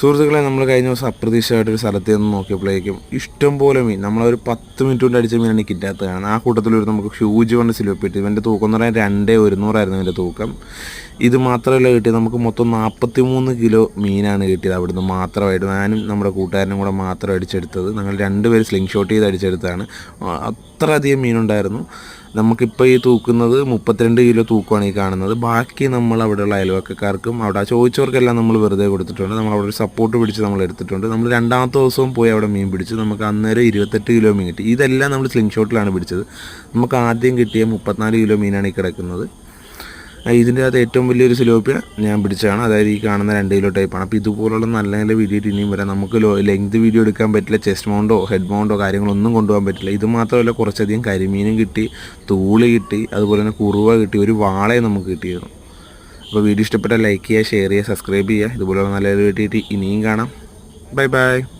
സുഹൃത്തുക്കളെ നമ്മൾ കഴിഞ്ഞ ദിവസം അപ്രതീക്ഷിതമായിട്ടൊരു സ്ഥലത്ത് നിന്ന് നോക്കിയപ്പോഴേക്കും ഇഷ്ടം പോലെ മീൻ. നമ്മളൊരു പത്ത് മിനിറ്റ് കൊണ്ട് അടിച്ച മീനാണ് കിറ്റാത്ത കാണുന്നത്. ആ കൂട്ടത്തിലൊരു നമുക്ക് ഹ്യൂജ് കൊണ്ട് സിലോപ്പിട്ട് ഇവന്റെ തൂക്കം എന്ന് പറയാൻ രണ്ടേ ഒരുന്നൂറായിരുന്നു ഇവന്റെ തൂക്കം. ഇത് മാത്രമല്ല കിട്ടിയത് നമുക്ക് മൊത്തം നാൽപ്പത്തി മൂന്ന് കിലോ മീനാണ് കിട്ടിയത് അവിടുന്ന് മാത്രമായിട്ട്. ഞാനും നമ്മുടെ കൂട്ടുകാരനും കൂടെ മാത്രം അടിച്ചെടുത്തത്. ഞങ്ങൾ രണ്ടുപേർ സ്ലിംഗ് ഷോട്ട് ചെയ്ത് അടിച്ചെടുത്തതാണ്. അത്രയധികം മീനുണ്ടായിരുന്നു. നമുക്കിപ്പോൾ ഈ തൂക്കുന്നത് മുപ്പത്തിരണ്ട് കിലോ തൂക്കമാണ് ഈ കാണുന്നത്. ബാക്കി നമ്മൾ അവിടെയുള്ള അയൽവക്കക്കാർക്കും അവിടെ ചോദിച്ചവർക്കെല്ലാം നമ്മൾ വെറുതെ കൊടുത്തിട്ടുണ്ട്. നമ്മൾ അവിടെ ഒരു സപ്പോർട്ട് പിടിച്ച് നമ്മൾ എടുത്തിട്ടുണ്ട്. നമ്മൾ രണ്ടാമത്തെ ദിവസവും പോയി അവിടെ മീൻ പിടിച്ച് നമുക്ക് അന്നേരം ഇരുപത്തെട്ട് കിലോ മീൻ കിട്ടി. ഇതെല്ലാം നമ്മൾ സ്ലിംഗ് ഷോട്ടിലാണ് പിടിച്ചത്. നമുക്ക് ആദ്യം കിട്ടിയ മുപ്പത്തിനാല് കിലോ മീനാണ് ഈ കിടക്കുന്നത്. ഇതിന്റെ അകത്ത് ഏറ്റവും വലിയൊരു സിലോപ്പിയ ഞാൻ പിടിച്ചതാണ്. അതായത് ഈ കാണുന്ന രണ്ട് കിലോ ടൈപ്പാണ് അപ്പോൾ ഇതുപോലുള്ള നല്ല നല്ല വീഡിയോ ഇനിയും വരാം. നമുക്ക് ലെങ്ത് വീഡിയോ എടുക്കാൻ പറ്റില്ല. ചെസ്റ്റ് മൗണ്ടോ ഹെഡ് മൗണ്ടോ കാര്യങ്ങളൊന്നും കൊണ്ടുപോകാൻ പറ്റില്ല. ഇത് മാത്രമല്ല കുറച്ചധികം കരിമീനും കിട്ടി തൂളി കിട്ടി അതുപോലെ തന്നെ കുറുവ കിട്ടി ഒരു വാളയും നമുക്ക് കിട്ടിയിരുന്നു. അപ്പോൾ വീഡിയോ ഇഷ്ടപ്പെട്ടാൽ ലൈക്ക് ചെയ്യുക ഷെയർ ചെയ്യുക സബ്സ്ക്രൈബ് ചെയ്യുക. ഇതുപോലുള്ള നല്ല വീഡിയോ ഇനിയും കാണാം. Bye bye